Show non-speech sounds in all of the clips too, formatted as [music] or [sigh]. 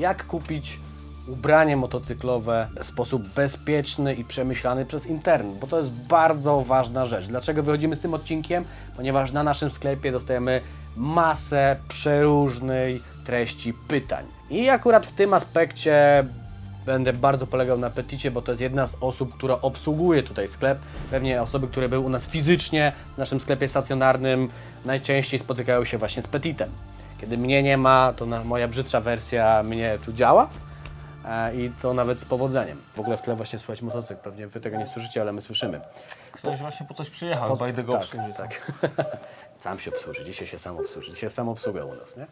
jak kupić ubranie motocyklowe w sposób bezpieczny i przemyślany przez internet, bo to jest bardzo ważna rzecz. Dlaczego wychodzimy z tym odcinkiem? Ponieważ na naszym sklepie dostajemy masę przeróżnej treści pytań. I akurat w tym aspekcie będę bardzo polegał na Peticie, bo to jest jedna z osób, która obsługuje tutaj sklep. Pewnie osoby, które były u nas fizycznie w naszym sklepie stacjonarnym, najczęściej spotykają się właśnie z Petitem. Kiedy mnie nie ma, to moja brzydsza wersja mnie tu działa e, i to nawet z powodzeniem. W ogóle w tle właśnie słychać motocykl, pewnie Wy tego nie słyszycie, ale my słyszymy. Ktoś właśnie po coś przyjechał, chyba idę go tak, tak. [laughs] Sam się obsłuży, dzisiaj się sam obsłuży, dzisiaj sam obsługa u nas, nie?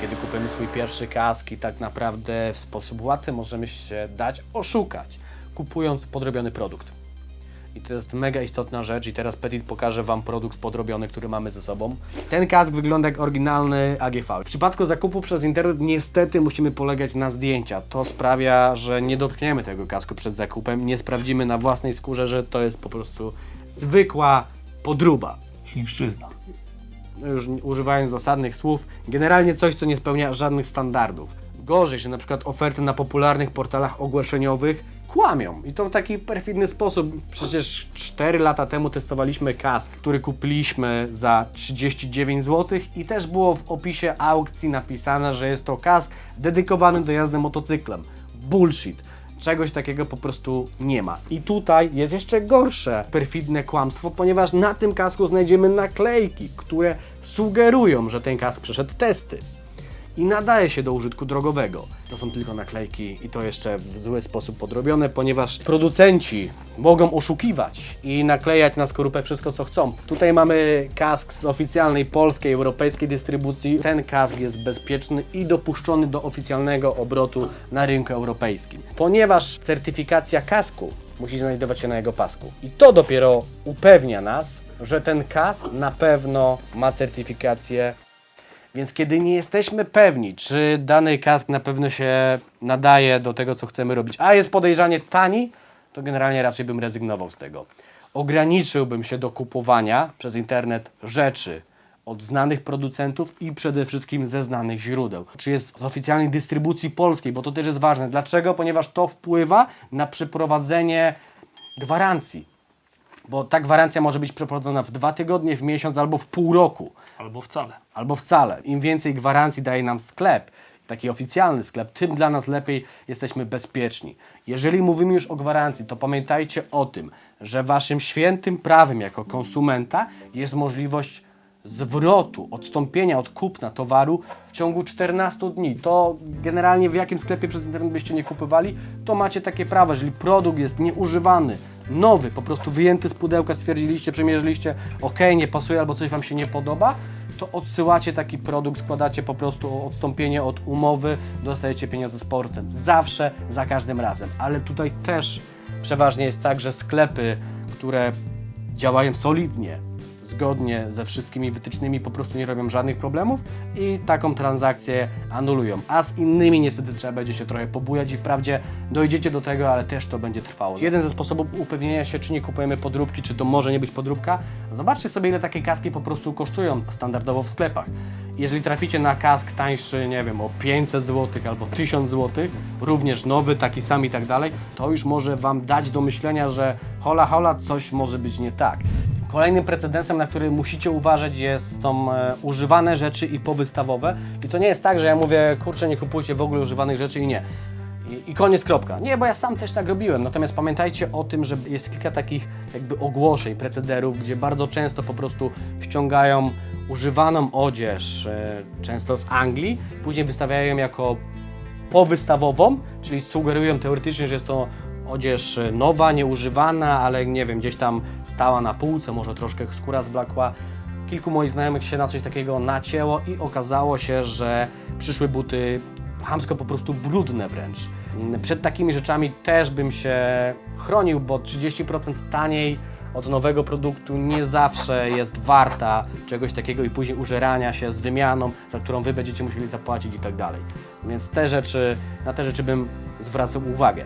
Kiedy kupujemy swój pierwszy kask i tak naprawdę w sposób łatwy możemy się dać oszukać, kupując podrobiony produkt. I to jest mega istotna rzecz i teraz Petit pokaże Wam produkt podrobiony, który mamy ze sobą. Ten kask wygląda jak oryginalny AGV. W przypadku zakupu przez internet niestety musimy polegać na zdjęcia. To sprawia, że nie dotkniemy tego kasku przed zakupem, nie sprawdzimy na własnej skórze, że to jest po prostu zwykła podruba Chińszczyzna. no już używając dosadnych słów, generalnie coś, co nie spełnia żadnych standardów. Gorzej, że na przykład oferty na popularnych portalach ogłoszeniowych kłamią i to w taki perfidny sposób. Przecież 4 lata temu testowaliśmy kask, który kupiliśmy za 39 zł i też było w opisie aukcji napisane, że jest to kask dedykowany do jazdy motocyklem. Bullshit. Czegoś takiego po prostu nie ma. I tutaj jest jeszcze gorsze perfidne kłamstwo, ponieważ na tym kasku znajdziemy naklejki, które sugerują, że ten kask przeszedł testy i nadaje się do użytku drogowego. To są tylko naklejki i to jeszcze w zły sposób podrobione, ponieważ producenci mogą oszukiwać i naklejać na skorupę wszystko co chcą. Tutaj mamy kask z oficjalnej polskiej, europejskiej dystrybucji. Ten kask jest bezpieczny i dopuszczony do oficjalnego obrotu na rynku europejskim. Ponieważ certyfikacja kasku musi znajdować się na jego pasku. I to dopiero upewnia nas, że ten kask na pewno ma certyfikację więc kiedy nie jesteśmy pewni, czy dany kask na pewno się nadaje do tego, co chcemy robić, a jest podejrzanie tani, to generalnie raczej bym rezygnował z tego. Ograniczyłbym się do kupowania przez internet rzeczy od znanych producentów i przede wszystkim ze znanych źródeł. Czy jest z oficjalnej dystrybucji polskiej, bo to też jest ważne. Dlaczego? Ponieważ to wpływa na przeprowadzenie gwarancji. Bo ta gwarancja może być przeprowadzona w dwa tygodnie, w miesiąc albo w pół roku Albo wcale. albo wcale. Im więcej gwarancji daje nam sklep, taki oficjalny sklep, tym dla nas lepiej jesteśmy bezpieczni. Jeżeli mówimy już o gwarancji, to pamiętajcie o tym, że waszym świętym prawem jako konsumenta jest możliwość zwrotu, odstąpienia od kupna towaru w ciągu 14 dni. To generalnie w jakim sklepie przez internet byście nie kupowali, to macie takie prawo. Jeżeli produkt jest nieużywany, nowy, po prostu wyjęty z pudełka, stwierdziliście, przemierzyliście, ok, nie pasuje albo coś Wam się nie podoba, to odsyłacie taki produkt, składacie po prostu odstąpienie od umowy, dostajecie pieniądze z portem. Zawsze, za każdym razem. Ale tutaj też przeważnie jest tak, że sklepy, które działają solidnie, zgodnie ze wszystkimi wytycznymi, po prostu nie robią żadnych problemów i taką transakcję anulują. A z innymi niestety trzeba będzie się trochę pobujać i wprawdzie dojdziecie do tego, ale też to będzie trwało. Jeden ze sposobów upewnienia się, czy nie kupujemy podróbki, czy to może nie być podróbka, zobaczcie sobie, ile takie kaski po prostu kosztują standardowo w sklepach. Jeżeli traficie na kask tańszy, nie wiem, o 500 zł albo 1000 zł, również nowy, taki sam i tak dalej, to już może Wam dać do myślenia, że hola hola, coś może być nie tak. Kolejnym precedensem, na który musicie uważać, jest, są e, używane rzeczy i powystawowe. I to nie jest tak, że ja mówię, kurczę, nie kupujcie w ogóle używanych rzeczy i nie. I, I koniec, kropka. Nie, bo ja sam też tak robiłem. Natomiast pamiętajcie o tym, że jest kilka takich jakby ogłoszeń, precederów, gdzie bardzo często po prostu ściągają używaną odzież, e, często z Anglii, później wystawiają ją jako powystawową, czyli sugerują teoretycznie, że jest to odzież e, nowa, nieużywana, ale nie wiem, gdzieś tam stała na półce, może troszkę skóra zblakła. Kilku moich znajomych się na coś takiego nacięło i okazało się, że przyszły buty chamsko po prostu brudne wręcz. Mm, Przed takimi rzeczami też bym się chronił, bo 30% taniej od nowego produktu nie zawsze jest warta czegoś takiego i później użerania się z wymianą, za którą Wy będziecie musieli zapłacić i tak dalej. Więc te rzeczy, na te rzeczy bym zwracał uwagę.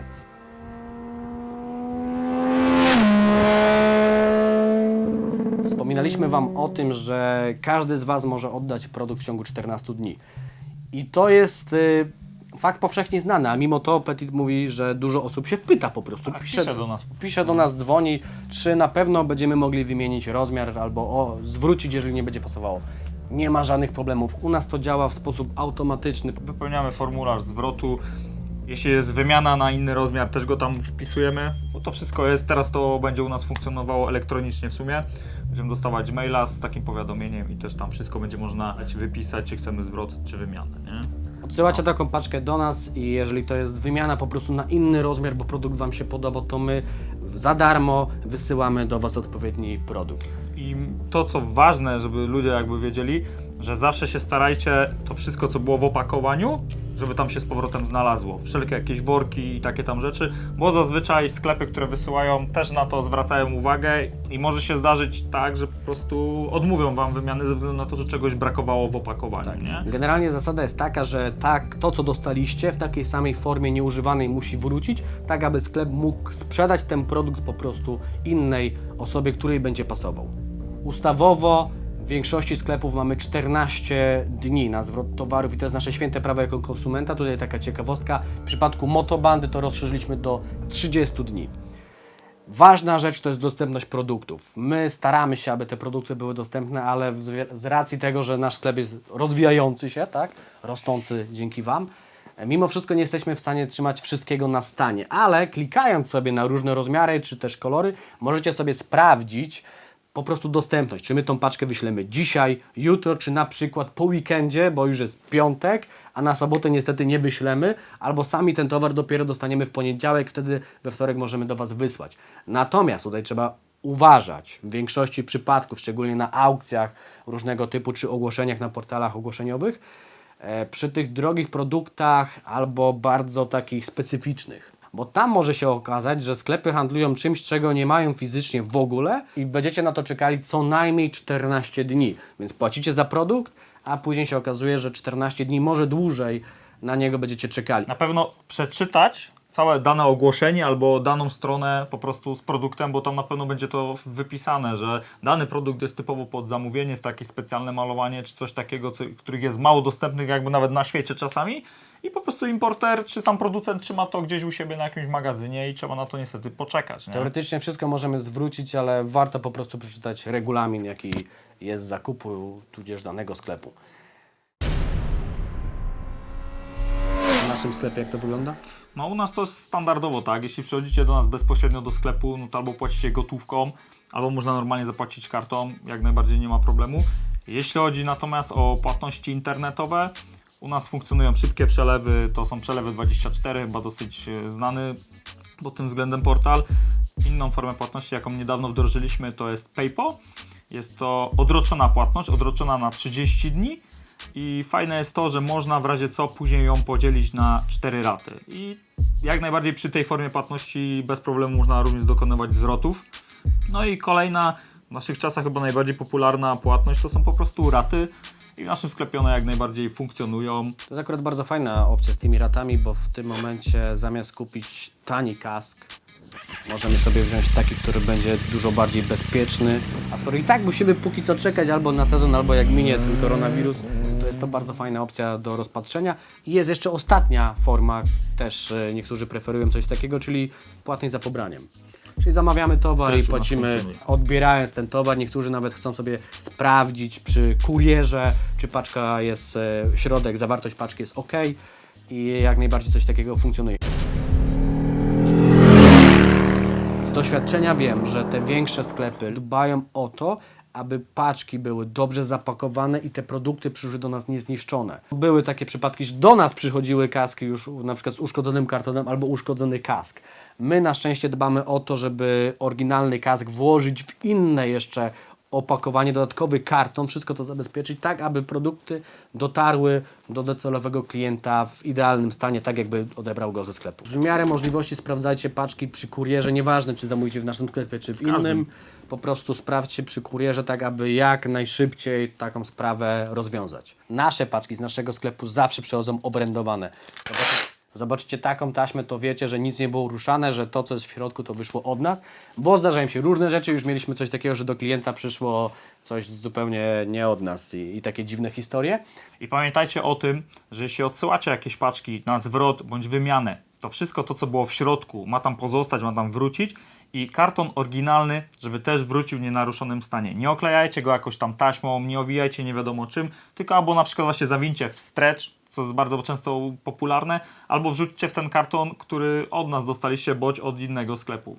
Wspominaliśmy Wam o tym, że każdy z Was może oddać produkt w ciągu 14 dni. I to jest y, fakt powszechnie znany, a mimo to Petit mówi, że dużo osób się pyta po prostu. Tak, pisze do nas. Pisze do nas, dzwoni, czy na pewno będziemy mogli wymienić rozmiar albo o, zwrócić, jeżeli nie będzie pasowało. Nie ma żadnych problemów. U nas to działa w sposób automatyczny. Wypełniamy formularz zwrotu. Jeśli jest wymiana na inny rozmiar, też go tam wpisujemy. Bo to wszystko jest, teraz to będzie u nas funkcjonowało elektronicznie w sumie. Będziemy dostawać maila z takim powiadomieniem i też tam wszystko będzie można wypisać, czy chcemy zwrot, czy wymianę, nie? Odsyłacie taką paczkę do nas i jeżeli to jest wymiana po prostu na inny rozmiar, bo produkt Wam się podoba, to my za darmo wysyłamy do Was odpowiedni produkt. I to, co ważne, żeby ludzie jakby wiedzieli, że zawsze się starajcie to wszystko, co było w opakowaniu, żeby tam się z powrotem znalazło. Wszelkie jakieś worki i takie tam rzeczy, bo zazwyczaj sklepy, które wysyłają, też na to zwracają uwagę i może się zdarzyć tak, że po prostu odmówią Wam wymiany ze względu na to, że czegoś brakowało w opakowaniu, nie? Generalnie zasada jest taka, że tak, to co dostaliście w takiej samej formie nieużywanej musi wrócić, tak aby sklep mógł sprzedać ten produkt po prostu innej osobie, której będzie pasował. Ustawowo w większości sklepów mamy 14 dni na zwrot towarów i to jest nasze święte prawo jako konsumenta. Tutaj taka ciekawostka, w przypadku motobandy to rozszerzyliśmy do 30 dni. Ważna rzecz to jest dostępność produktów. My staramy się, aby te produkty były dostępne, ale z racji tego, że nasz sklep jest rozwijający się, tak, rosnący dzięki Wam, mimo wszystko nie jesteśmy w stanie trzymać wszystkiego na stanie, ale klikając sobie na różne rozmiary czy też kolory, możecie sobie sprawdzić po prostu dostępność. Czy my tą paczkę wyślemy dzisiaj, jutro, czy na przykład po weekendzie, bo już jest piątek, a na sobotę niestety nie wyślemy, albo sami ten towar dopiero dostaniemy w poniedziałek, wtedy we wtorek możemy do Was wysłać. Natomiast tutaj trzeba uważać w większości przypadków, szczególnie na aukcjach różnego typu, czy ogłoszeniach na portalach ogłoszeniowych, e, przy tych drogich produktach albo bardzo takich specyficznych. Bo tam może się okazać, że sklepy handlują czymś, czego nie mają fizycznie w ogóle i będziecie na to czekali co najmniej 14 dni. Więc płacicie za produkt, a później się okazuje, że 14 dni, może dłużej na niego będziecie czekali. Na pewno przeczytać całe dane ogłoszenie albo daną stronę po prostu z produktem, bo tam na pewno będzie to wypisane, że dany produkt jest typowo pod zamówienie, jest takie specjalne malowanie czy coś takiego, co, których jest mało dostępnych jakby nawet na świecie czasami prostu importer czy sam producent trzyma to gdzieś u siebie na jakimś magazynie i trzeba na to niestety poczekać. Nie? Teoretycznie wszystko możemy zwrócić, ale warto po prostu przeczytać regulamin, jaki jest zakupu, tudzież danego sklepu. W naszym sklepie jak to wygląda? No u nas to jest standardowo, tak? Jeśli przychodzicie do nas bezpośrednio do sklepu, no to albo płacicie gotówką, albo można normalnie zapłacić kartą, jak najbardziej nie ma problemu. Jeśli chodzi natomiast o płatności internetowe, u nas funkcjonują szybkie przelewy, to są przelewy 24, chyba dosyć e, znany pod tym względem portal. Inną formę płatności, jaką niedawno wdrożyliśmy, to jest PayPal. Jest to odroczona płatność, odroczona na 30 dni. I fajne jest to, że można w razie co później ją podzielić na 4 raty. I jak najbardziej przy tej formie płatności bez problemu można również dokonywać zwrotów. No i kolejna w naszych czasach chyba najbardziej popularna płatność to są po prostu raty. I w naszym sklepie one jak najbardziej funkcjonują. To jest akurat bardzo fajna opcja z tymi ratami, bo w tym momencie zamiast kupić tani kask, możemy sobie wziąć taki, który będzie dużo bardziej bezpieczny. A skoro i tak musimy póki co czekać albo na sezon, albo jak minie ten koronawirus, to jest to bardzo fajna opcja do rozpatrzenia. I jest jeszcze ostatnia forma, też e, niektórzy preferują coś takiego, czyli płatność za pobraniem. Czyli zamawiamy towar i płacimy odbierając ten towar. Niektórzy nawet chcą sobie sprawdzić przy kurierze, czy paczka jest, e, środek, zawartość paczki jest ok i jak najbardziej coś takiego funkcjonuje. Z doświadczenia wiem, że te większe sklepy dbają o to, aby paczki były dobrze zapakowane i te produkty przyszły do nas niezniszczone. Były takie przypadki, że do nas przychodziły kaski już na przykład z uszkodzonym kartonem albo uszkodzony kask. My na szczęście dbamy o to, żeby oryginalny kask włożyć w inne jeszcze opakowanie, dodatkowy karton, wszystko to zabezpieczyć tak, aby produkty dotarły do docelowego klienta w idealnym stanie, tak jakby odebrał go ze sklepu. W miarę możliwości sprawdzajcie paczki przy kurierze, nieważne czy zamówicie w naszym sklepie, czy w innym, po prostu sprawdźcie przy kurierze, tak aby jak najszybciej taką sprawę rozwiązać. Nasze paczki z naszego sklepu zawsze przychodzą obrędowane. Zobaczcie, zobaczycie taką taśmę, to wiecie, że nic nie było ruszane, że to, co jest w środku, to wyszło od nas, bo zdarzają się różne rzeczy. Już mieliśmy coś takiego, że do klienta przyszło coś zupełnie nie od nas i, i takie dziwne historie. I pamiętajcie o tym, że jeśli odsyłacie jakieś paczki na zwrot bądź wymianę, to wszystko to, co było w środku, ma tam pozostać, ma tam wrócić i karton oryginalny, żeby też wrócił w nienaruszonym stanie. Nie oklejajcie go jakoś tam taśmą, nie owijajcie nie wiadomo czym, tylko albo na przykład właśnie zawincie w stretch, co jest bardzo często popularne, albo wrzućcie w ten karton, który od nas dostaliście, bądź od innego sklepu.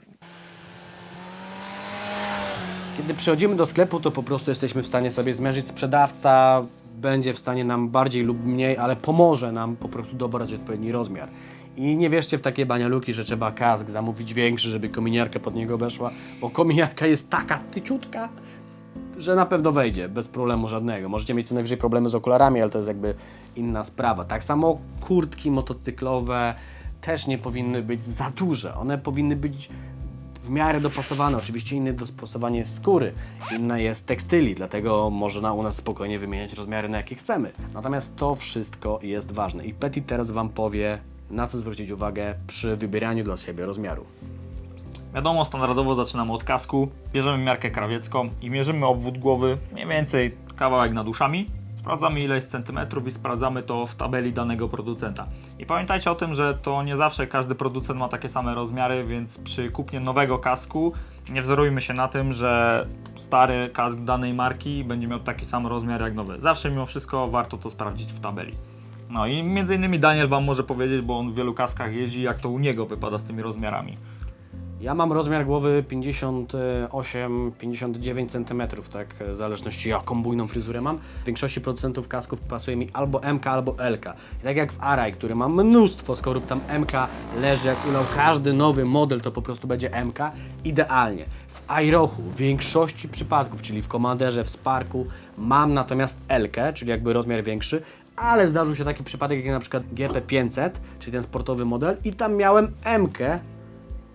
Kiedy przychodzimy do sklepu, to po prostu jesteśmy w stanie sobie zmierzyć. Sprzedawca będzie w stanie nam bardziej lub mniej, ale pomoże nam po prostu dobrać odpowiedni rozmiar. I nie wierzcie w takie banialuki, że trzeba kask zamówić większy, żeby kominiarka pod niego weszła, bo kominiarka jest taka tyciutka, że na pewno wejdzie, bez problemu żadnego. Możecie mieć co najwyżej problemy z okularami, ale to jest jakby inna sprawa. Tak samo kurtki motocyklowe też nie powinny być za duże. One powinny być w miarę dopasowane. Oczywiście inne dopasowanie jest skóry, inne jest tekstyli, dlatego można u nas spokojnie wymieniać rozmiary na jakie chcemy. Natomiast to wszystko jest ważne i Petit teraz Wam powie, na co zwrócić uwagę przy wybieraniu dla siebie rozmiaru. Wiadomo, standardowo zaczynamy od kasku, bierzemy miarkę krawiecką i mierzymy obwód głowy mniej więcej kawałek nad uszami. Sprawdzamy ile jest centymetrów i sprawdzamy to w tabeli danego producenta. I pamiętajcie o tym, że to nie zawsze każdy producent ma takie same rozmiary, więc przy kupnie nowego kasku nie wzorujmy się na tym, że stary kask danej marki będzie miał taki sam rozmiar jak nowy. Zawsze mimo wszystko warto to sprawdzić w tabeli. No i między innymi Daniel Wam może powiedzieć, bo on w wielu kaskach jeździ, jak to u niego wypada z tymi rozmiarami. Ja mam rozmiar głowy 58-59 cm, tak, w zależności jaką bujną fryzurę mam. W większości producentów kasków pasuje mi albo MK, albo LK. I tak jak w Arai, który ma mnóstwo skorup, tam MK leży, jak ulał każdy nowy model, to po prostu będzie MK, idealnie. W Airochu w większości przypadków, czyli w Commanderze, w Sparku, mam natomiast LK, czyli jakby rozmiar większy, ale zdarzył się taki przypadek jak na przykład GP500, czyli ten sportowy model i tam miałem MK,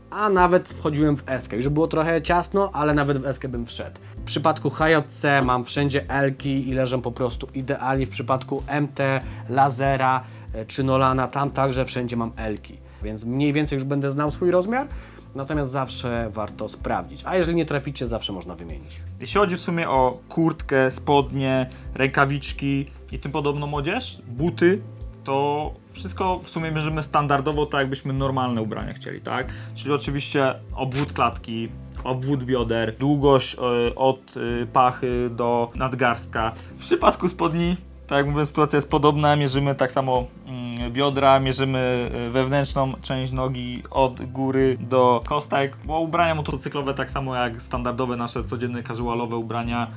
a nawet wchodziłem w eskę. Już było trochę ciasno, ale nawet w eskę bym wszedł. W przypadku HJC mam wszędzie Elki i leżą po prostu idealnie. W przypadku MT, Lazera e, czy Nolana, tam także wszędzie mam Elki. Więc mniej więcej już będę znał swój rozmiar, natomiast zawsze warto sprawdzić. A jeżeli nie traficie, zawsze można wymienić. Jeśli chodzi w sumie o kurtkę, spodnie, rękawiczki i tym podobną odzież, buty, to wszystko w sumie mierzymy standardowo, tak jakbyśmy normalne ubrania chcieli, tak? Czyli oczywiście obwód klatki, obwód bioder, długość e, od e, pachy do nadgarstka. W przypadku spodni, tak jak mówię, sytuacja jest podobna, mierzymy tak samo mm, biodra, mierzymy e, wewnętrzną część nogi od góry do kostek, bo ubrania motocyklowe tak samo jak standardowe nasze codzienne casualowe ubrania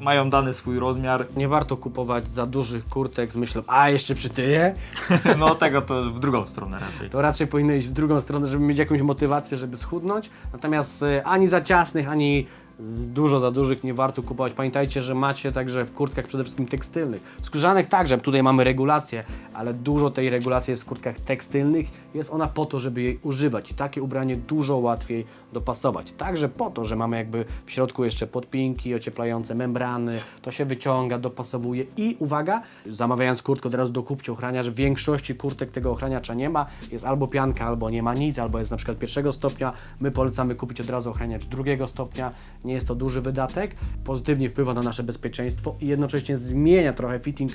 mają dany swój rozmiar. Nie warto kupować za dużych kurtek z myślą, a jeszcze przytyję. [laughs] No tego to w drugą stronę raczej. to raczej powinno iść w drugą stronę, żeby mieć jakąś motywację, żeby schudnąć. Natomiast e, ani za ciasnych, ani z dużo za dużych nie warto kupować. Pamiętajcie, że macie także w kurtkach przede wszystkim tekstylnych. W skórzanych także, tutaj mamy regulację, ale dużo tej regulacji jest w kurtkach tekstylnych. Jest ona po to, żeby jej używać i takie ubranie dużo łatwiej dopasować. Także po to, że mamy jakby w środku jeszcze podpinki, ocieplające membrany, to się wyciąga, dopasowuje i uwaga, zamawiając kurtkę od razu dokupcie ochraniacz. W większości kurtek tego ochraniacza nie ma. Jest albo pianka, albo nie ma nic, albo jest na przykład pierwszego stopnia. My polecamy kupić od razu ochraniacz drugiego stopnia. Nie jest to duży wydatek. Pozytywnie wpływa na nasze bezpieczeństwo i jednocześnie zmienia trochę fitting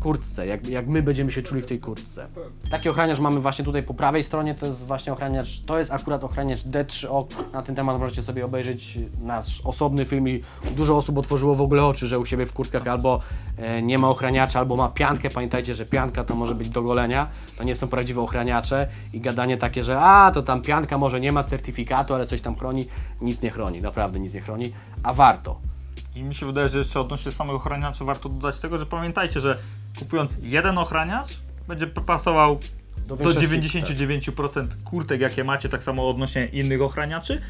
kurtce, jak, jak my będziemy się czuli w tej kurtce. Taki ochraniacz mamy właśnie tutaj po prawej stronie, to jest właśnie ochraniacz, to jest akurat ochraniacz D3O. Na ten temat możecie sobie obejrzeć nasz osobny film i dużo osób otworzyło w ogóle oczy, że u siebie w kurtkach albo e, nie ma ochraniacza, albo ma piankę. Pamiętajcie, że pianka to może być do golenia, to nie są prawdziwe ochraniacze i gadanie takie, że a, to tam pianka może nie ma certyfikatu, ale coś tam chroni, nic nie chroni, naprawdę nic nie chroni, a warto. I mi się wydaje, że jeszcze odnośnie samych ochraniaczy warto dodać tego, że pamiętajcie, że kupując jeden ochraniacz będzie pasował do większości- 99% kurtek, jakie macie, tak samo odnośnie innych ochraniaczy.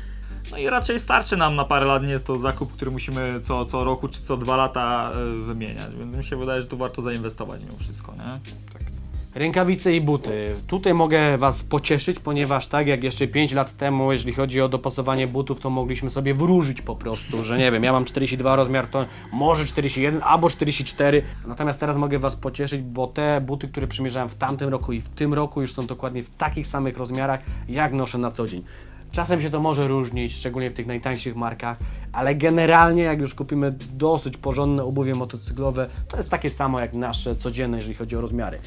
No i raczej starczy nam na parę lat, nie jest to zakup, który musimy co, co roku czy co dwa lata e, wymieniać, więc mi się wydaje, że tu warto zainwestować mimo wszystko, nie? Rękawice i buty. Tutaj mogę Was pocieszyć, ponieważ tak jak jeszcze 5 lat temu, jeżeli chodzi o dopasowanie butów, to mogliśmy sobie wróżyć po prostu, że nie wiem, ja mam 42 rozmiar, to może 41 albo 44. Natomiast teraz mogę Was pocieszyć, bo te buty, które przymierzałem w tamtym roku i w tym roku już są dokładnie w takich samych rozmiarach, jak noszę na co dzień. Czasem się to może różnić, szczególnie w tych najtańszych markach, ale generalnie jak już kupimy dosyć porządne obuwie motocyklowe, to jest takie samo jak nasze codzienne, jeżeli chodzi o rozmiary.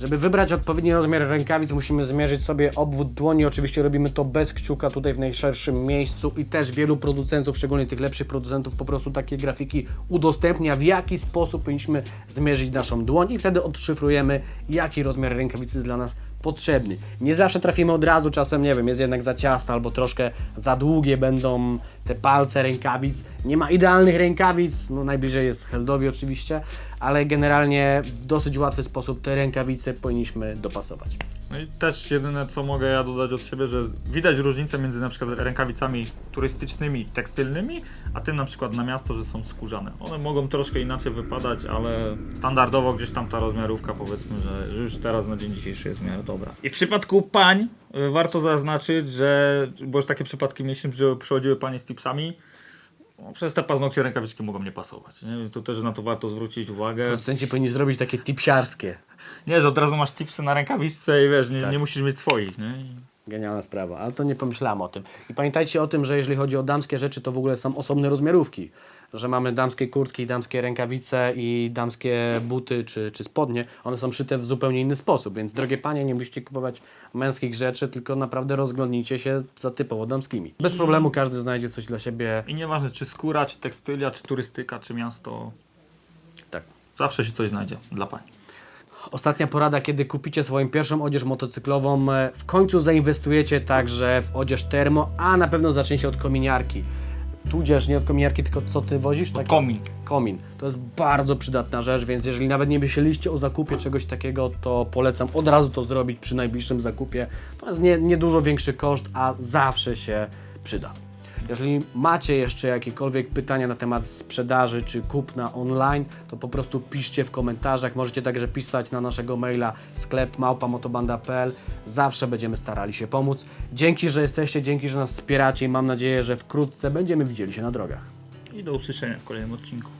Żeby wybrać odpowiedni rozmiar rękawic, musimy zmierzyć sobie obwód dłoni. Oczywiście robimy to bez kciuka tutaj w najszerszym miejscu i też wielu producentów, szczególnie tych lepszych producentów, po prostu takie grafiki udostępnia, w jaki sposób powinniśmy zmierzyć naszą dłoń i wtedy odszyfrujemy, jaki rozmiar rękawicy jest dla nas potrzebny. Nie zawsze trafimy od razu, czasem nie wiem, jest jednak za ciasno albo troszkę za długie będą te palce rękawic. Nie ma idealnych rękawic, no najbliżej jest Heldowi oczywiście, ale generalnie w dosyć łatwy sposób te rękawice powinniśmy dopasować. No i też jedyne co mogę ja dodać od siebie, że widać różnicę między na przykład rękawicami turystycznymi, tekstylnymi, a tym na przykład na miasto, że są skórzane. One mogą troszkę inaczej wypadać, ale standardowo gdzieś tam ta rozmiarówka powiedzmy, że, już teraz na dzień dzisiejszy jest w miarę dobra. I w przypadku pań warto zaznaczyć, że, bo już takie przypadki mieliśmy, że przychodziły panie z tipsami, no, przez te paznokcie rękawiczki mogą nie pasować. Nie? Więc to też na to warto zwrócić uwagę. Producenci powinni zrobić takie tipsiarskie. Nie, że od razu masz tipsy na rękawiczce i wiesz, nie, Tak. nie musisz mieć swoich. Nie? Genialna sprawa, ale to nie pomyślałem o tym. I pamiętajcie o tym, że jeżeli chodzi o damskie rzeczy, to w ogóle są osobne rozmiarówki. Że mamy damskie kurtki, damskie rękawice i damskie buty czy, czy spodnie. One są szyte w zupełnie inny sposób, więc drogie panie, nie musicie kupować męskich rzeczy, tylko naprawdę rozglądnijcie się za typowo damskimi. Bez problemu każdy znajdzie coś dla siebie. I nieważne czy skóra, czy tekstylia, czy turystyka, czy miasto, Tak. zawsze się coś znajdzie dla pań. Ostatnia porada, kiedy kupicie swoją pierwszą odzież motocyklową, e, w końcu zainwestujecie także w odzież termo, a na pewno zaczniecie od kominiarki. Tudzież nie od kominiarki, tylko co ty wozisz? Komin. Komin. To jest bardzo przydatna rzecz, więc jeżeli nawet nie myśleliście o zakupie czegoś takiego, to polecam od razu to zrobić przy najbliższym zakupie. To jest nie, nie dużo większy koszt, a zawsze się przyda. Jeżeli macie jeszcze jakiekolwiek pytania na temat sprzedaży czy kupna online, to po prostu piszcie w komentarzach. Możecie także pisać na naszego maila sklep małpamotobanda.pl. Zawsze będziemy starali się pomóc. Dzięki, że jesteście, dzięki, że nas wspieracie i mam nadzieję, że wkrótce będziemy widzieli się na drogach. I do usłyszenia w kolejnym odcinku.